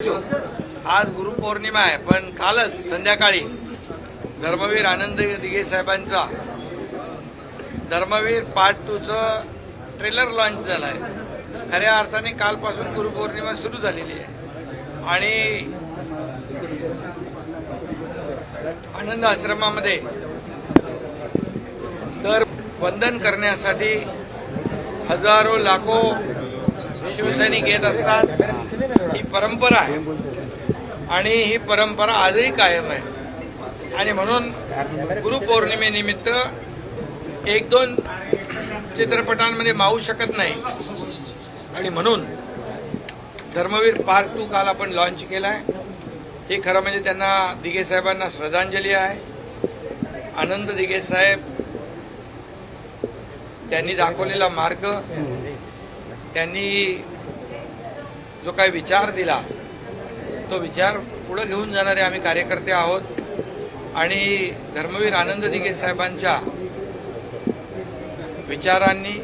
आज गुरुपौर्णिमा आहे पण कालच संध्याकाळी धर्मवीर आनंद दिघे साहेबांचा धर्मवीर पार्ट टूचं ट्रेलर लॉन्च झालं आहे खऱ्या अर्थाने कालपासून गुरुपौर्णिमा सुरू झालेली आहे. आणि आनंद आश्रमामध्ये दर वंदन करण्यासाठी हजारो लाखो शिवसैनिक येत असतात. ही परंपरा आहे. आणि ही परंपरा आजही कायम आहे. आणि म्हणून गुरुपौर्णिमेनिमित्त एक दोन चित्रपटांमध्ये मावू शकत नाही. आणि म्हणून धर्मवीर पार्क टू काल आपण लॉन्च केला आहे हे खरं म्हणजे त्यांना दिघे साहेबांना श्रद्धांजली आहे. आनंद दिघे साहेब त्यांनी दाखवलेला मार्ग त्यांनी जो काही विचार दिला तो विचार पुढं घेऊन जाणारे आम्ही कार्यकर्ते आहोत. आणि धर्मवीर आनंद दिघे साहेबांच्या विचारांनी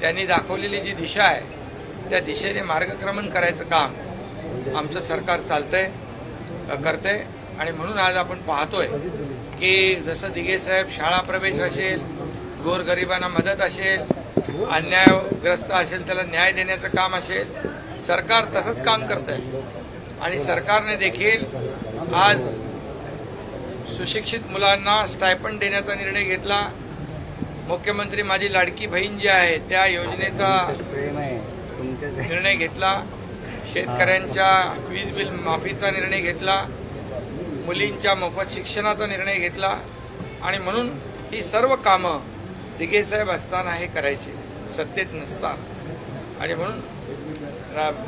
त्यांनी दाखवलेली जी दिशा आहे त्या दिशेने मार्गक्रमण करायचं काम आमचं सरकार चालतंय करते आणि म्हणून आज आपण पाहतोय की जसं दिघे साहेब शाळा प्रवेश असेल गोरगरिबांना मदत असेल अन्यायग्रस्त असेल त्याला न्याय देण्याचं काम असेल सरकार तसंच काम करत आहे आणि सरकारने देखील आज सुशिक्षित मुलांना स्टायपंड देण्याचा निर्णय घेतला. मुख्यमंत्री माझी लाडकी बहीण जी आहे त्या योजनेचा निर्णय घेतला. शेतकऱ्यांच्या वीज बिल माफीचा निर्णय घेतला. मुलींच्या मोफत शिक्षणाचा निर्णय घेतला. आणि म्हणून ही सर्व कामं दिघेसाहेब असताना हे करायचे. सत्तेत नसताना. आणि म्हणून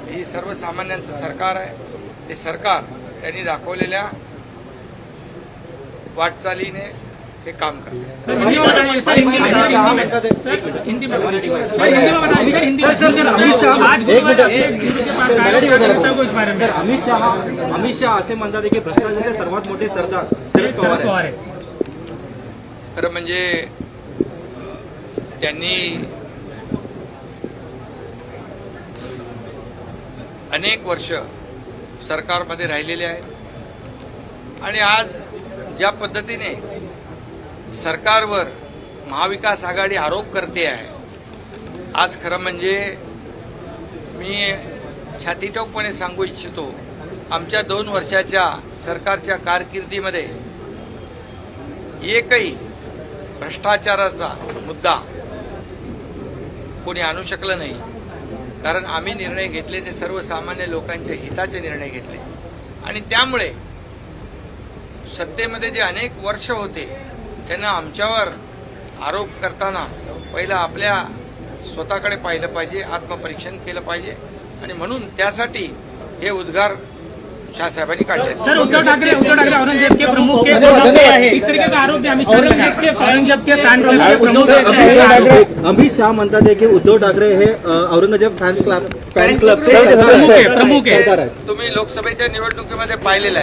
ही सर्वसामान्यांचं सरकार आहे. ते सरकार त्यांनी दाखवलेल्या वाटचालीने हे काम करते. अमित शाह है अमित शहा असे म्हणतात की भ्रष्टाचाराचे सर्वात मोठे सरदार शरद पवार पवार आहेत. है खरं म्हणजे त्यांनी अनेक वर्ष सरकारमध्ये राहिलेले आहेत. आणि आज ज्या पद्धतीने सरकारवर महाविकास आघाडी आरोप करते आहे आज खरं म्हणजे मी छातीटोकपणे सांगू इच्छितो आमच्या दोन वर्षाच्या सरकारच्या कारकिर्दीमध्ये एकही भ्रष्टाचाराचा मुद्दा कोणी आणू शकलं नाही. कारण आम्ही निर्णय घेतले ते सर्वसामान्य लोकांच्या हिताचे निर्णय घेतले. आणि त्यामुळे सत्तेमध्ये जे अनेक वर्ष होते त्यांना आमच्यावर आरोप करताना पहिलं आपल्या स्वतःकडे पाहिलं पाहिजे आत्मपरीक्षण केलं पाहिजे. आणि म्हणून त्यासाठी हे उद्गार शाहसाहेबांनी काढले सर उद्धव ठाकरे उद्धव ठाकरे औरंगजेब के प्रमुख के प्रमुख है इस तरीके का आरोप भी अमित शाह ने लगाया। औरंगजेब के औरंगजेब के फैन क्लब के प्रमुख है, इस तरीके का आरोप है। अमित शहा म्हणतात की उद्धव ठाकरे हे औरंगजेब फॅन क्लब फॅन क्लबचे प्रमुख आहे, तुम्ही लोकसभेच्या निवडणुकीमध्ये पाहिलेलं आहे.